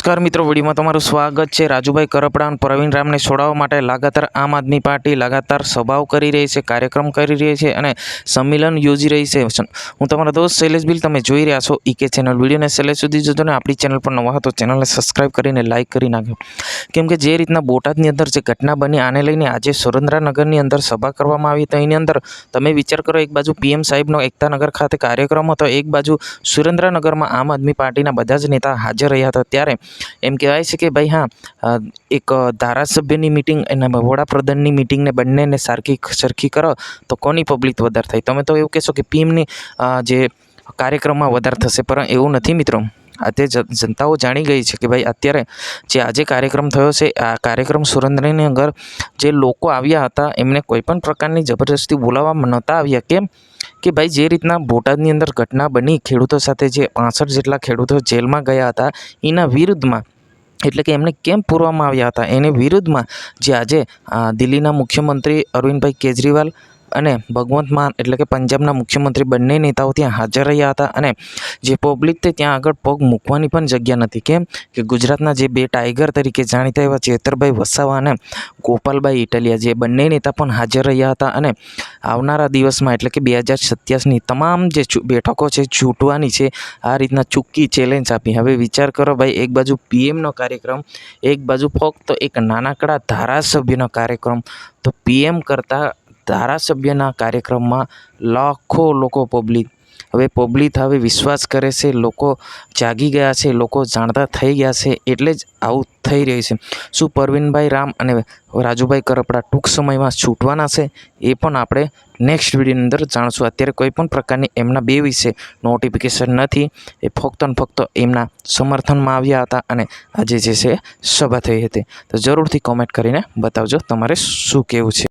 નમસ્કાર મિત્રો, વિડીયોમાં તમારું સ્વાગત છે. રાજુભાઈ કરપડા અને પ્રવીણ રામને છોડાવવા માટે લગાતાર આમ આદમી પાર્ટી લગાતાર સભાઓ કરી રહી છે, કાર્યક્રમ કરી રહી છે અને સંમેલન યોજી રહી છે. હું તમારા દોસ્ત શૈલેષ બિલ, તમે જોઈ રહ્યા છો ઈકે ચેનલ. વિડીયોને શૈલેષ સુધી જોજો ને, આપણી ચેનલ પર નવા હતો ચેનલને સબસ્ક્રાઈબ કરીને લાઇક કરી નાખો કેમ કે જે રીતના બોટાદની અંદર જે ઘટના બની, આને લઈને આજે સુરેન્દ્રનગરની અંદર સભા કરવામાં આવી તો એની અંદર તમે વિચાર કરો, એક બાજુ પીએમ સાહેબનો એકતાનગર ખાતે કાર્યક્રમ હતો, એક બાજુ સુરેન્દ્રનગરમાં આમ આદમી પાર્ટીના બધા જ નેતા હાજર રહ્યા હતા. ત્યારે એમ કહેવાય છે કે ભાઈ હા એક ધારાસભ્યની મિટિંગ અને વડાપ્રધાનની મિટિંગને બંનેને સરખી સરખી કરો તો કોની પબ્લિક વધારે થાય? તમે તો એવું કહેશો કે પીએમની જે કાર્યક્રમમાં વધારે થશે, પણ એવું નથી મિત્રો. આજે જ- જનતાઓ જાણી ગઈ છે કે ભાઈ અત્યારે જે આજે કાર્યક્રમ થયો છે આ કાર્યક્રમ સુરેન્દ્રની અંદર જે લોકો આવ્યા હતા એમને કોઈ પણ પ્રકારની જબરદસ્તી બોલાવવામાં નહોતા આવ્યા. કેમ? કે ભાઈ જે રીતના બોટાદની અંદર ઘટના બની ખેડૂતો સાથે જે પાસઠ જેટલા ખેડૂતો જેલમાં ગયા હતા એના વિરુદ્ધમાં એટલે કે એમને કેમ પૂરવામાં આવ્યા હતા? એની વિરુદ્ધમાં જે આજે આ, દિલ્હીના મુખ્યમંત્રી અરવિંદભાઈ કેજરીવાલ અને ભગવંત માન એટલે કે પંજાબના મુખ્યમંત્રી બંને નેતાઓ ત્યાં હાજર રહ્યા હતા અને જે પબ્લિક તે ત્યાં આગળ પગ મૂકવાની પણ જગ્યા નથી. કેમ? કે ગુજરાતના જે બે ટાઈગર તરીકે જાણીતા એવા ચેતરભાઈ વસાવા અને ગોપાલભાઈ ઇટલિયા જે બંને નેતા પણ હાજર રહ્યા હતા અને આવનારા દિવસમાં એટલે કે બે હજાર સત્યાસની તમામ જે બેઠકો છે છૂટવાની છે, આ રીતના ચૂક્કી ચેલેન્જ આપી. હવે વિચાર કરો ભાઈ, એક બાજુ પીએમનો કાર્યક્રમ, એક બાજુ ફક્ત એક નાનકડા ધારાસભ્યનો કાર્યક્રમ. તો પીએમ કરતાં ધારાસભ્યના કાર્યક્રમમાં લાખો લોકો પબ્લિક. હવે પબ્લિક હવે વિશ્વાસ કરે છે, લોકો જાગી ગયા છે, લોકો જાણતા થઈ ગયા છે, એટલે જ આવું થઈ રહ્યું છે. શું પરવીનભાઈ રામ અને રાજુભાઈ કરપડા ટૂંક સમયમાં છૂટવાના છે, એ પણ આપણે નેક્સ્ટ વિડીયોની અંદર જાણશું. અત્યારે કોઈ પણ પ્રકારની એમના બે વિશે નોટિફિકેશન નથી, એ ફક્ત ને ફક્ત એમના સમર્થનમાં આવ્યા હતા અને આજે જે છે સભા થઈ હતી. તો જરૂરથી કોમેન્ટ કરીને બતાવજો તમારે શું કહેવું છે.